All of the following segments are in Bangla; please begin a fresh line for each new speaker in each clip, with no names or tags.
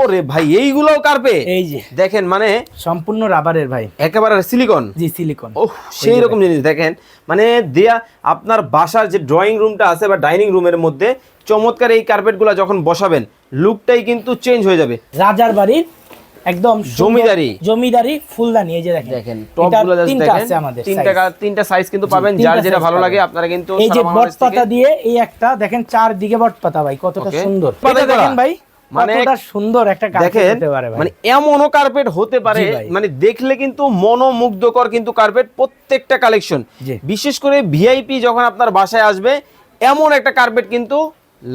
ওরে ভাই এইগুলোও কার্পে
এই যে।
দেখেন মানে
সম্পূর্ণ রাবারের ভাই।
একেবারে সিলিকন
জি সিলিকন
ওহ সেই রকম জিনিস দেখেন। মানে দেয়া আপনার বাসার যে ড্রয়িং রুমটা আছে বা ডাইনিং রুমের মধ্যে চমৎকার এই কার্পেটগুলো যখন বসাবেন লুকটাই কিন্তু চেঞ্জ হয়ে যাবে।
রাজার বাড়ির একদম
জমিদারি।
জমিদারি ফুলদানি এই যে দেখেন।
দেখেন টপগুলো
তিনটা আছে আমাদের
তিনটা সাইজ কিন্তু পাবেন যার যেটা ভালো লাগে আপনারা কিন্তু
এই যে বট পাতা দিয়ে এই একটা দেখেন চারদিকে বট পাতা ভাই কতটা সুন্দর। এটা দেখেন ভাই
মানে
সুন্দর একটা কার্পেট হতে পারে
মানে এমনও কার্পেট হতে পারে মানে দেখলে কিন্তু মনোমুগ্ধকর কিন্তু কার্পেট প্রত্যেকটা কালেকশন বিশেষ করে ভিআইপি যখন আপনার বাসায় আসবে এমন একটা কার্পেট কিন্তু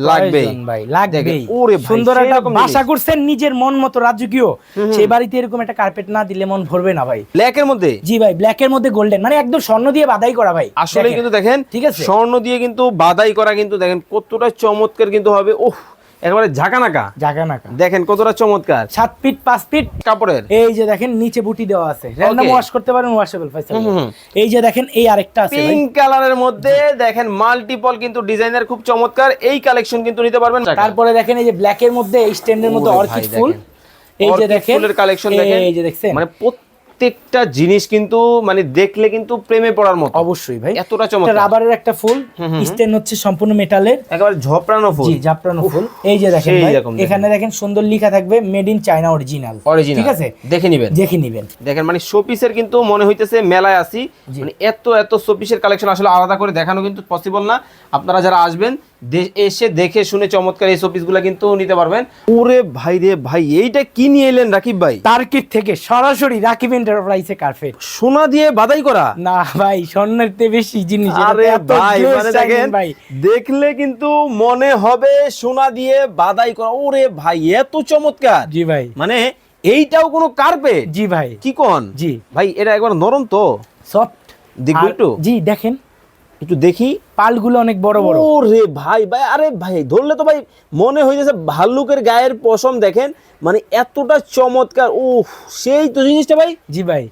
লাগবে
ভাই লাগবেই।
ওরে
সুন্দর একটা বাসা করছেন নিজের মন মতো রাজকীয়। সেই বাড়িতে এরকম একটা কার্পেট না দিলে মন ভরবে না ভাই।
ব্ল্যাক এর মধ্যে?
জি ভাই ব্ল্যাক এর মধ্যে গোল্ডেন মানে একদম স্বর্ণ দিয়ে বাদাই করা ভাই।
আসলে কিন্তু দেখেন
ঠিক আছে?
স্বর্ণ দিয়ে কিন্তু বাদাই করা কিন্তু দেখেন কতটা চমৎকার কিন্তু হবে। ওহ একেবারে ঝাঁকানাকা।
জাগা নাকা
দেখেন কতটা চমৎকার।
সাত ফিট পাঁচ ফিট।
কাপড়ের।
এই যে দেখেন নিচে বুটি দেওয়া আছে। র্যান্ডম ওয়াশ করতে পারেন ওয়াশেবল ফাইসাল। এই যে দেখেন এই আরেকটা আছে
পিঙ্ক কালারের মধ্যে দেখেন মাল্টিপল কিন্তু ডিজাইনের খুব চমৎকার। এই কালেকশন কিন্তু নিতে পারবেন।
তারপরে দেখেন এই যে ব্ল্যাক এর মধ্যে এই স্ট্যান্ডের মধ্যে অর্কিড ফুল। এই যে দেখেন
ফুলের কালেকশন দেখেন।
এই যে দেখছেন?
মানে প্রত্যেকটা জিনিস কিন্তু মানে দেখলে কিন্তু প্রেমে পড়ার মতো।
অবশ্যই ভাই।
এতটা চমৎকার।
রাবারের একটা ফুল স্টেন হচ্ছে সম্পূর্ণ মেটালের।
একেবারে ঝপড়ানো ফুল।
জি জাপরানো ফুল। এই যে দেখেন ভাই এখানে দেখেন সুন্দর লেখা থাকবে made in China original
original
ঠিক আছে?
দেখে নিবেন।
দেখে নিবেন।
দেখেন মানে শোপিসের কিন্তু মনে হইতেছে মেলায় আসি। মানে এত এত শোপিসের কালেকশন আসলে আলাদা করে দেখানো কিন্তু পসিবল না। আপনারা যারা আসবেন এসে দেখে শুনে চমৎকার এই শোপিসগুলো কিন্তু নিতে পারবেন। ওরে ভাই রে ভাই এইটা কি নিয়ে এলেন রাকিব ভাই?
তার্কিট থেকে সরাসরি রাকিব এন্টারপ্রাইজে কার্পেট
সোনা দিয়ে বাদাই করা?
না ভাই স্বর্ণের চেয়ে বেশি জিনিস
আরে ভাই মানে দেখেন
ভাই।
দেখলে কিন্তু মনে হবে সোনা দিয়ে বাদাই করা। ওরে ভাই এত চমৎকার।
জি ভাই।
মানে এইটাও কোনো কার্পেট
জি ভাই।
কি কোন?
জি।
ভাই এটা একবার নরম তো?
সফট
দেখব একটু?
জি দেখেন।
একটু দেখি।
পালগুলো অনেক বড় বড়।
ওরে ভাই ভাই আরে ভাই ধরলে তো ভাই মনে হয়ে যাচ্ছে ভাল্লুকের গায়ের পশম দেখেন মানে এতটা চমৎকার ও সেই তো জিনিসটা ভাই।
জি ভাই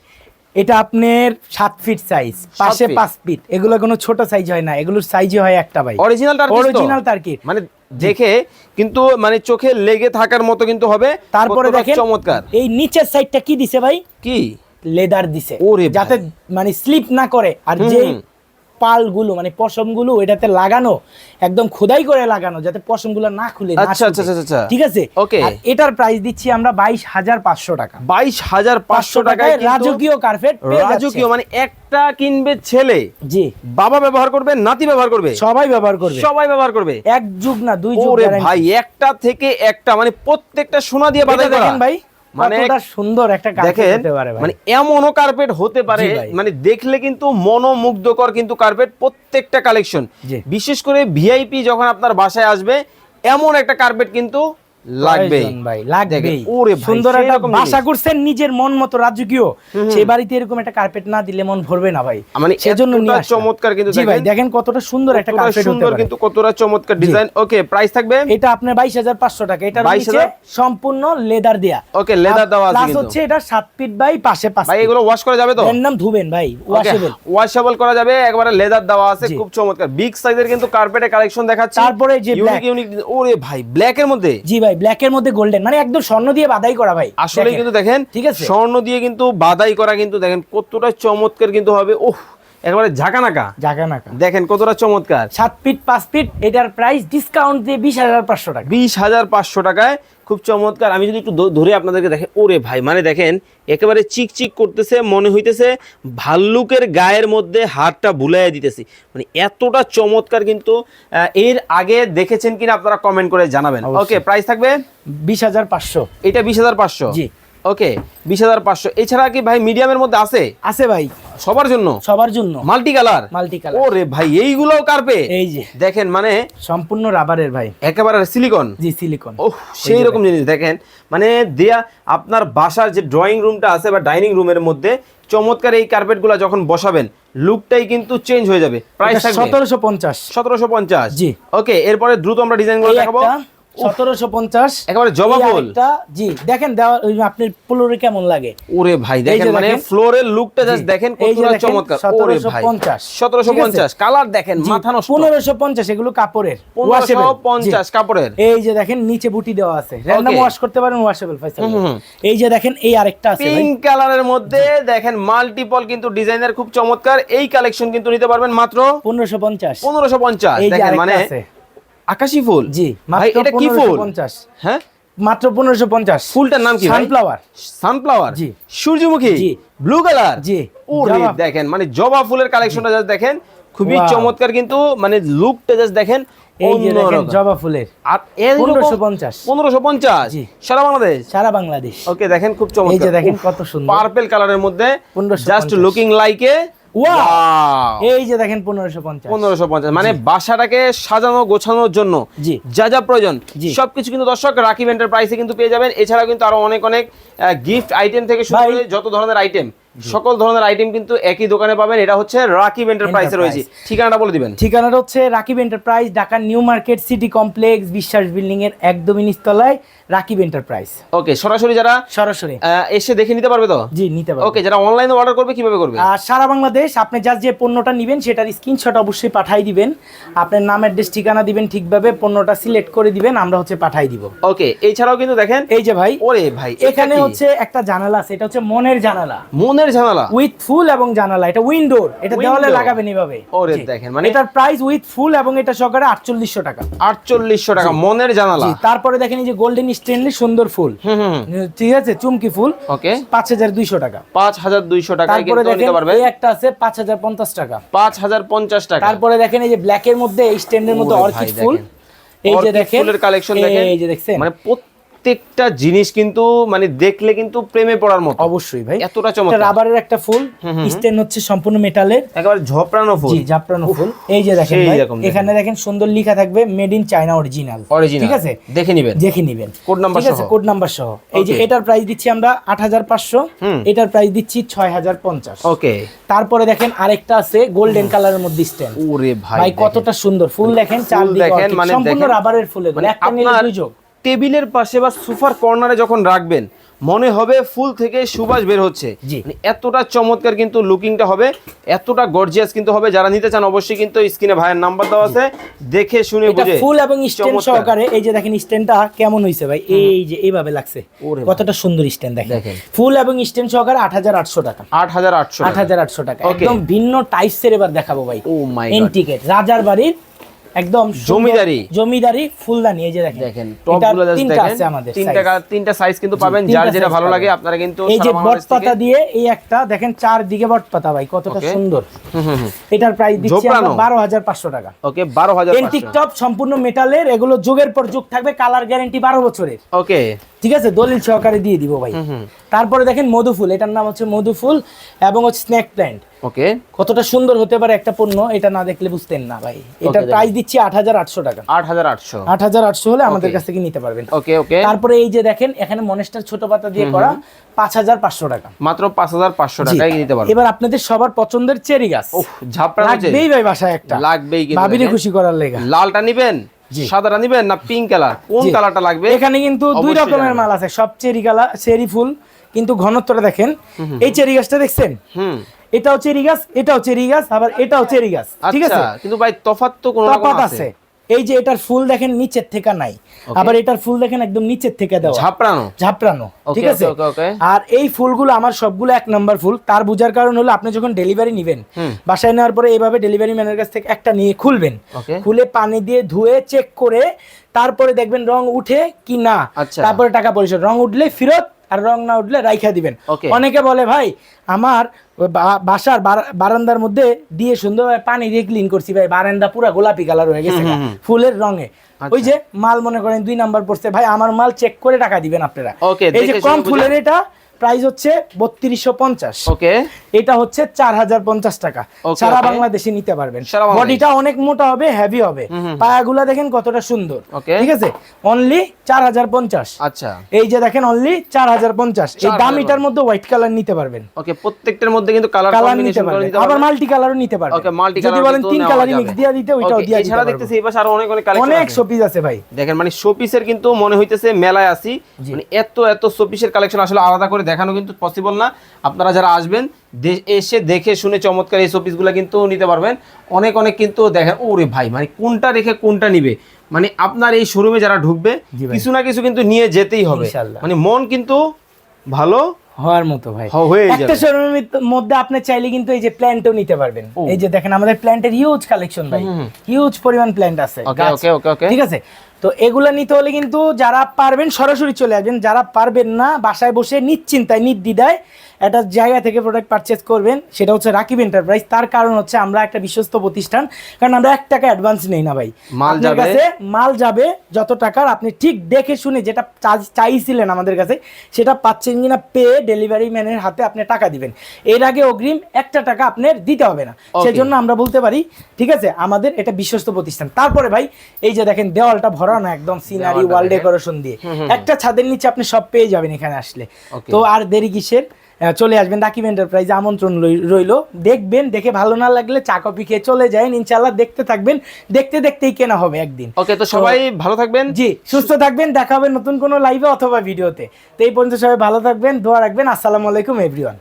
এটা আপনার সাত ফিট সাইজ পাশে পাঁচ ফিট এগুলো কোনো ছোট সাইজ হয় না এগুলোর সাইজই হয় একটা ভাই।
অরিজিনাল?
অরিজিনাল তার্কিট
মানে দেখে কিন্তু মানে চোখে লেগে থাকার মতো কিন্তু হবে
তারপরে দেখেন
চমৎকার।
এই নিচের সাইডটা কি দিছে ভাই?
কি?
লেদার দিছে।
ওরে
যাতে মানে স্লিপ না করে আর যে। পালগুলো মানে পশমগুলো এটাতে লাগানো একদম খোদাই করে লাগানো যাতে পশমগুলো না খুলে
আচ্ছা, আচ্ছা, আচ্ছা।
ঠিক আছে. আর এটার প্রাইস দিচ্ছি আমরা বাইশ হাজার পাঁচশো টাকা।
বাইশ হাজার পাঁচশো টাকায়
রাজকীয় কার্পেট
রাজকীয় মানে একটা কিনবে ছেলে।
জি।
বাবা ব্যবহার করবে নাতি ব্যবহার করবে?
সবাই ব্যবহার করবে।
সবাই ব্যবহার করবে?
এক যুগ না দুই যুগ
ভাই একটা থেকে একটা মানে প্রত্যেকটা সোনা দিয়ে
দেখেন ভাই
মানে
সুন্দর একটা কার্পেট হতে পারে
মানে এমনও কার্পেট হতে পারে। মানে দেখলে কিন্তু মনোমুগ্ধকর কিন্তু কার্পেট প্রত্যেকটা কালেকশন। বিশেষ করে ভিআইপি যখন আপনার বাসায় আসবে এমন একটা কার্পেট কিন্তু লাগবে
প্রয়োজন ভাই লাগবেই।
ওরে
সুন্দর একটা বাসা করছেন নিজের মন মতো রাজকীয়। সেই বাড়িতে এরকম একটা কার্পেট না দিলে মন ভরবে না ভাই।
মানে
সেজন্য
এতটা
নিয়ে আসলাম।
চমৎকার কিন্তু
জি ভাই
দেখেন।
দেখেন কতটা সুন্দর একটা কার্পেট
সুন্দর কিন্তু কতটা চমৎকার ডিজাইন ওকে প্রাইস থাকবে?
এটা আপনার বাইশ হাজার পাঁচশো টাকা। এটার
22,000
নিচে সম্পূর্ণ লেদার দেয়া।
ওকে লেদার দেওয়া আছে কিন্তু।
হচ্ছে এটা সাত ফিট বাই পাশে পাঁচ
ভাই এগুলো ওয়াশ করা যাবে তো?
র্যান্ডম ধুবেন ভাই ওয়াশেবল
ওয়াশেবল করা যাবে একবারে লেদার দেওয়া আছে খুব চমৎকার। বিগ সাইজের কিন্তু কার্পেটের কালেকশন দেখাচ্ছি।
তারপরে যে
ইউনিক ইউনিক ওরে ভাই ব্ল্যাক এর মধ্যে?
জি ভাই ব্ল্যাক এর মধ্যে গোল্ডেন মানে একদম স্বর্ণ দিয়ে বাদাই করা ভাই।
আসলে কিন্তু দেখেন
ঠিক আছে?
স্বর্ণ দিয়ে কিন্তু বাদাই করা কিন্তু দেখেন কতটা চমৎকার কিন্তু হবে। ওহ একেবারে ঝাঁকানাকা।
ঝাঁকানাকা। নাকা
দেখেন কতটা চমৎকার।
সাত ফিট পাঁচ ফিট এটার প্রাইস ডিসকাউন্ট দিয়ে বিশ হাজার পাঁচশো টাকা।
বিশ হাজার পাঁচশো টাকায় খুব চমৎকার। আমি যদি একটু ধরে আপনাদেরকে দেখে ওরে ভাই মানে দেখেন একেবারে চিক চিক করতেছে মনে হইতেছে ভাল্লুকের গায়ের মধ্যে হাড়টা বুলাইয়া দিতেছি। মানে এতটা চমৎকার কিন্তু এর আগে দেখেছেন কিনা আপনারা কমেন্ট করে জানাবেন। ওকে প্রাইস থাকবে?
বিশ হাজার পাঁচশো।
এটা বিশ হাজার পাঁচশো?
জি।
ওকে বিশ হাজার পাঁচশো। এছাড়া কি ভাই মিডিয়ামের মধ্যে আছে?
আছে ভাই।
সবার জন্য?
সবার জন্য।
মাল্টি কালার
মাল্টি কালার
ওরে ভাই এইগুলোও কার্পে?
এই যে।
দেখেন মানে
সম্পূর্ণ রাবারের ভাই।
একেবারে সিলিকন
জি সিলিকন
ও সেই রকম জিনিস দেখেন। মানে দেয়া আপনার বাসার যে ড্রয়িং রুমটা আছে বা ডাইনিং রুমের মধ্যে চমৎকার এই কার্পেটগুলো যখন বসাবেন লুকটাই কিন্তু চেঞ্জ হয়ে যাবে। প্রাইস থাকবে।
সতেরোশো পঞ্চাশ।
সতেরোশো পঞ্চাশ।
জি।
ওকে এরপরে দ্রুত আমরা ডিজাইনগুলো দেখাবো।
সতেরোশো পঞ্চাশ।
একেবারে জবা ফুল।
জি দেখেন দেওয়া ওই যে আপনার ফ্লোরে কেমন লাগে।
ওরে ভাই দেখেন মানে ফ্লোরের লুকটা জাস্ট দেখেন
এই যে
কতটা
দেখেন,
চমৎকার। ওরে ভাই
1750
সতেরোশো
ঠিক আছে?
পঞ্চাশ কালার দেখেন মাথা নষ্ট।
পনেরোশো পঞ্চাশ এগুলো কাপড়ের।
পনেরোশো
washable। জি।
পঞ্চাশ কাপড়ের।
এই যে দেখেন নিচে বুটি দেওয়া আছে। র্যান্ডম ওয়াশ করতে পারেন ওয়াশেবল ফাইসাল। এই যে দেখেন এই আরেকটা আছে
পিঙ্ক কালারের মধ্যে দেখেন মাল্টিপল কিন্তু ডিজাইনের খুব চমৎকার। এই কালেকশন কিন্তু নিতে পারবেন মাত্র
পনেরোশো পঞ্চাশ।
পনেরোশো পঞ্চাশ। দেখেন মানে আকাশি ফুল?
জি।
ভাই এটা কি ফুল?
পঞ্চাশ।
হ্যাঁ?
মাত্র পনেরোশো পঞ্চাশ।
ফুলটার নাম কি
সানফ্লাওয়ার
সানফ্লাওয়ার
জি।
সূর্যমুখী?
জি।
ব্লু কালার
জি।
ওরে
জবা।
দেখেন মানে জবা ফুলের কালেকশনটা জাস্ট দেখেন খুবই চমৎকার কিন্তু মানে লুকটা জাস্ট দেখেন
এই দেখেন জবা ফুলের।
আর এরকম
1550
1550
জি।
সারা বাংলাদেশ?
সারা বাংলাদেশ।
ওকে দেখেন খুব
এই
চমৎকার।
যে দেখেন কত সুন্দর।
পার্পল কালারের মধ্যে
1550
জাস্ট লুকিং লাইক এ!
এই যে দেখেন পনেরোশো পঞ্চাশ।
পনেরোশো পঞ্চাশ। মানে বাসাটাকে সাজানো গোছানোর জন্য। যা যা প্রয়োজন। সবকিছু কিন্তু দর্শক রাকিব এন্টারপ্রাইসে কিন্তু পেয়ে যাবেন। এছাড়াও কিন্তু আরও অনেক অনেক গিফট আইটেম থেকে শুরু করে যত ধরনের আইটেম সকল ধরনের আইটেম কিন্তু একই দোকানে পাবেন। এটা হচ্ছে রাকিব এন্টারপ্রাইসে রয়েছে ঠিকানাটা বলে দিবেন।
ঠিকানাটা হচ্ছে রাকিব এন্টারপ্রাইজ ঢাকার New Market City Complex Biswas building এর একদমই নিচতলায় রাকিব এন্টারপ্রাইজ
ওকে সরাসরি যারা
সরাসরি।
এসে দেখে নিতে পারবে তো?
জি নিতে পারবে।
ওকে যারা অনলাইনে অর্ডার করবে কীভাবে করবে?
আর সারা বাংলাদেশ আপনি যার যে পণ্যটা নেবেন সেটার স্ক্রিনশট অবশ্যই পাঠাই দিবেন। আপনার নাম অ্যাড্রেস ঠিকানা দিবেন ঠিকভাবে পণ্যটা সিলেক্ট করে দিবেন আমরা হচ্ছে পাঠাই দিব।
ওকে এছাড়াও কিন্তু দেখেন
এই যে ভাই
ওরে ভাই
এখানে হচ্ছে একটা জানালা আছে এটা হচ্ছে মনের জানালা।
মনের ঝামেলা?
উইথ ফুল এবং জানালা এটা উইন্ডোর এটা দেওয়ালে লাগাবেন এভাবে
ওরে দেখেন, মানে-
এটার প্রাইস উইথ ফুল এবং এটা সহকারে আটচল্লিশশো টাকা।
আটচল্লিশশো টাকা মনের জানালা।
তারপরে দেখেন এই যে গোল্ডেন স্টেনলি সুন্দর ফুল। ঠিক আছে চুমকি ফুল।
ওকে।
পাঁচ হাজার দুইশো টাকা।
পাঁচ হাজার দুইশো টাকায়
তারপরে
কিন্তু
দেখেন
নিতে পারবে।
এই একটা আছে পাঁচ হাজার পঞ্চাশ টাকা।
পাঁচ হাজার পঞ্চাশ টাকা।
তারপরে দেখেন এই যে ব্ল্যাক এর মধ্যে এই স্ট্যান্ডের মধ্যে অর্কিড ফুল। এই যে দেখেন
ফুলের কালেকশন দেখেন।
এই যে দেখছেন।
মানে প্রত্যেকটা জিনিস কিন্তু মানে দেখলে কিন্তু প্রেমে পড়ার মতো।
অবশ্যই ভাই।
এতটা চমৎকার।
রাবারের একটা ফুল স্ট্যান্ড হচ্ছে সম্পূর্ণ মেটালের।
একেবারে ঝপড়ানো ফুল।
জি জাপরানো ফুল। এই যে দেখেন ভাই, এখানে দেখেন সুন্দর লেখা থাকবে made in China original
original
ঠিক আছে?
দেখে নিবেন।
দেখে নিবেন।
কোড নাম্বার
ঠিক আছে? কোড নাম্বার সহ। এই যে এটার প্রাইস দিচ্ছি আমরা আট হাজার পাঁচশো।
হুম।
এটার প্রাইস দিচ্ছি ছয় হাজার পঞ্চাশ।
ওকে
তারপরে দেখেন আরেকটা আছে গোল্ডেন কালারের মধ্যে স্ট্যান্ড
ওরে ভাই
ভাই কতটা সুন্দর। ফুল দেখেন চারদিকে
মানে
সম্পূর্ণ রাবারের ফুল
মানে
একটা নিলে দুই যোগ।
টেবিলের পাশে বা সোফার কর্নারে যখন রাখবেন মনে হবে ফুল থেকে সুবাস বের হচ্ছে। মানে এতটা চমৎকার কিন্তু লুকিংটা হবে এতটা গর্জিয়াস কিন্তু হবে। যারা নিতে চান অবশ্যই কিন্তু স্ক্রিনে ভাইয়ের নাম্বার দেওয়া আছে দেখে শুনে বুঝে
ফুল এবং স্ট্যান্ড সহকারে এই যে দেখেন স্ট্যান্ডটা কেমন হইছে ভাই? এই যে এইভাবে লাগছে। কতটা সুন্দর স্ট্যান্ড দেখেন। ফুল এবং স্ট্যান্ড সহকারে আট হাজার আটশো টাকা।
আট হাজার আটশো
আট হাজার আটশো টাকা। একদম ভিন্ন টাইপসের এবার দেখাবো ভাই।
ও মাই গড
এন্টিকেট রাজার বাড়ির একদম
জমিদারি।
জমিদারি ফুলদানি এই যে দেখেন।
দেখেন টপগুলো
তিনটা আছে আমাদের
তিনটা তিনটা সাইজ কিন্তু পাবেন যার যেটা ভালো লাগে আপনারা কিন্তু
এই যে
সারা বাংলাদেশ
বট পাতা দিয়ে এই একটা দেখেন চারদিকে বট পাতা ভাই কতটা সুন্দর।
হুম হুম হুম।
এটার প্রাইস দিচ্ছি আমরা
ঝোপড়ানো।
বারো হাজার পাঁচশো টাকা।
ওকে বারো হাজার
এন্টিক টপ সম্পূর্ণ মেটালের এগুলো যুগের পর যুগ থাকবে কালার গ্যারান্টি বারো বছরের।
ওকে
ঠিক আছে? দলিল সহকারে দিয়ে দিব ভাই।
হুম।
তারপরে দেখেন মধুফুল এটার নাম হচ্ছে মধুফুল এবং হচ্ছে স্ন্যাক প্ল্যান্ট
ওকে।
কতটা সুন্দর হতে পারে একটা পণ্য এটা না দেখলে বুঝতেন না ভাই। এটার প্রাইস দিচ্ছি আট হাজার আটশো টাকা।
আট হাজার আটশো।
আট হাজার আটশো হলে আমাদের কাছ থেকে নিতে পারবেন।
ওকে ওকে।
তারপরে এই যে দেখেন এখানে মনেস্টার ছোট পাতা দিয়ে করা পাঁচ হাজার পাঁচশো টাকা।
মাত্র পাঁচ হাজার পাঁচশো। টাকায় নিতে পারবেন।
এবার আপনাদের সবার পছন্দের চেরি গাছ।
ঝাপড়া
লাগবেই ভাই বাসায় একটা।
লাগবেই
ভাবিরে খুশি করার লেগা।
লালটা নিবেন। সাদাটা নিবেন না পিঙ্ক কালার কোন কালারটা লাগবে?
এখানে কিন্তু দুই রকমের মাল আছে। সব চেরি কালার চেরি ফুল কিন্তু ঘনত্বটা দেখেন। এই চেরি গাছটা দেখছেন? এটাও চেরি গাছ এটাও চেরি গাছ আবার এটাও চেরি গাছ ঠিক আছে?
আচ্ছা কিন্তু ভাই তফাৎ তো কোনো রকম
তফাৎ
আছে।
আছে। এই যে এটার ফুল দেখেন নিচের থেকে নাই। আবার এটার ফুল দেখেন একদম নিচের থেকে দেওয়া।
ঝাপড়ানো?
ঝাপড়ানো ঠিক আছে. আর এই ফুলগুলো আমার সবগুলো এক নাম্বার ফুল। তার বোঝার কারণ হলো আপনি যখন ডেলিভারি নেবেন বাসায় নেওয়ার পরে এইভাবে ডেলিভারি ম্যানের কাছ থেকে একটা নিয়ে খুলবেন। খুলে পানি দিয়ে ধুয়ে চেক করে তারপরে দেখবেন রং উঠে কি না।
আচ্ছা।
তারপরে টাকা পরিশোধ। রং উঠলে ফেরত আর রং না উঠলে রাইখা দিবেন। অনেকে বলে ভাই আমার বাসার বারান্দার মধ্যে দিয়ে সুন্দরভাবে পানি দিয়ে ক্লিন করছি ভাই। বারান্দা পুরো গোলাপি কালার হয়ে গেছে ফুলের রঙে।
আচ্ছা।
ওই যে মাল মনে করেন দুই নাম্বার পড়ছে ভাই আমার মাল চেক করে টাকা দিবেন আপনারা। এই যে কম ফুলের এটা প্রাইস হচ্ছে বত্রিশশো পঞ্চাশ।
ওকে।
এটা হচ্ছে চার হাজার পঞ্চাশ টাকা সারা বাংলাদেশে নিতে পারবেন। বডিটা অনেক মোটা হবে হেভি হবে। পায়াগুলা দেখেন কতটা সুন্দর. ঠিক আছে? অনলি চার হাজার পঞ্চাশ
আচ্ছা।
এই যে দেখেন অনলি চার হাজার পঞ্চাশ এই
4,050
দামিটার মধ্যে হোয়াইট কালার নিতে পারবেন।
ওকে প্রত্যেকটার মধ্যে কিন্তু কালার
কালার নিতে পারবেন। আবার মাল্টি কালারও নিতে পারবেন।
ওকে মাল্টি
যদি বলেন তিন কালারই মিক্স দিয়ে দিতে ওইটাও দিয়ে দিতে
এছাড়া দেখতেছি এই পাশে আরও অনেক অনেক কালেকশন
অনেক শোপিস আছে ভাই।
দেখেন মানে শোপিসের কিন্তু মনে হইতেছে মেলায় আসি মানে এত এত শোপিসের কালেকশন আসলে আলাদা করে দেখানো কিন্তু পসিবল না। আপনারা যারা আসবেন এসে দেখে শুনে চমৎকার এই শোপিসগুলো কিন্তু নিতে পারবেন। অনেক অনেক কিন্তু দেখেন ওরে ভাই মানে কোনটা রেখে কোনটা নিবে? মানে আপনার এই শোরুমে যারা ঢুকবে কিছু না কিছু কিন্তু নিয়ে যেতেই হবে। মানে মন কিন্তু ভালো
হওয়ার মতো ভাই। একটা শোরুমের মধ্যে আপনি চাইলে কিন্তু এই যে প্ল্যান্টও নিতে পারবেন। এই যে দেখেন আমাদের প্ল্যান্টের হিউজ কালেকশন ভাই। হিউজ পরিমাণ প্ল্যান্ট আছে।
ওকে ওকে ওকে
ঠিক আছে? তো এগুলা নিতে হলে কিন্তু যারা পারবেন সরাসরি চলে আসবেন। যারা পারবেন না বাসায় বসে নিশ্চিন্তায় নির্দ্বিধায় একটা জায়গা থেকে প্রোডাক্ট পারচেজ করবেন সেটা হচ্ছে রাকিব এন্টারপ্রাইজ তার কারণ হচ্ছে আমরা একটা বিশ্বস্ত প্রতিষ্ঠান কারণ আমরা এক টাকা অ্যাডভান্স নেই না ভাই।
মাল যাবে।
মাল যাবে যত টাকার আপনি ঠিক দেখে শুনে যেটা চাইছিলেন আমাদের কাছে সেটা পাচ্ছেন কিনা পেয়ে ডেলিভারি ম্যানের হাতে আপনি টাকা দিবেন। এর আগে অগ্রিম একটা টাকা আপনার দিতে হবে না। সেজন্য আমরা বলতে পারি ঠিক আছে আমাদের এটা বিশ্বস্ত প্রতিষ্ঠান। তারপরে ভাই এই যে দেখেন দেওয়ালটা ভরানো একদম সিনারি ওয়াল ডেকোরেশন দিয়ে। একটা ছাদের নিচে আপনি সব পেয়ে যাবেন এখানে আসলে। তো আর দেরি কিসের? চলে আসবেন রাকিব এন্টারপ্রাইজে আমন্ত্রণ রইল। দেখবেন দেখে ভালো না লাগলে চা কপি খেয়ে চলে যাবেন ইনশাল্লাহ দেখতে থাকবেন। দেখতে দেখতেই কেনা হবে একদিন।
ওকে তো সবাই ভালো থাকবেন।
জি সুস্থ থাকবেন। দেখা হবে নতুন কোনো লাইভে অথবা ভিডিওতে তো এই পর্যন্ত সবাই ভালো থাকবেন দোয়া রাখবেন। আসসালামু আলাইকুম এভরিওয়ান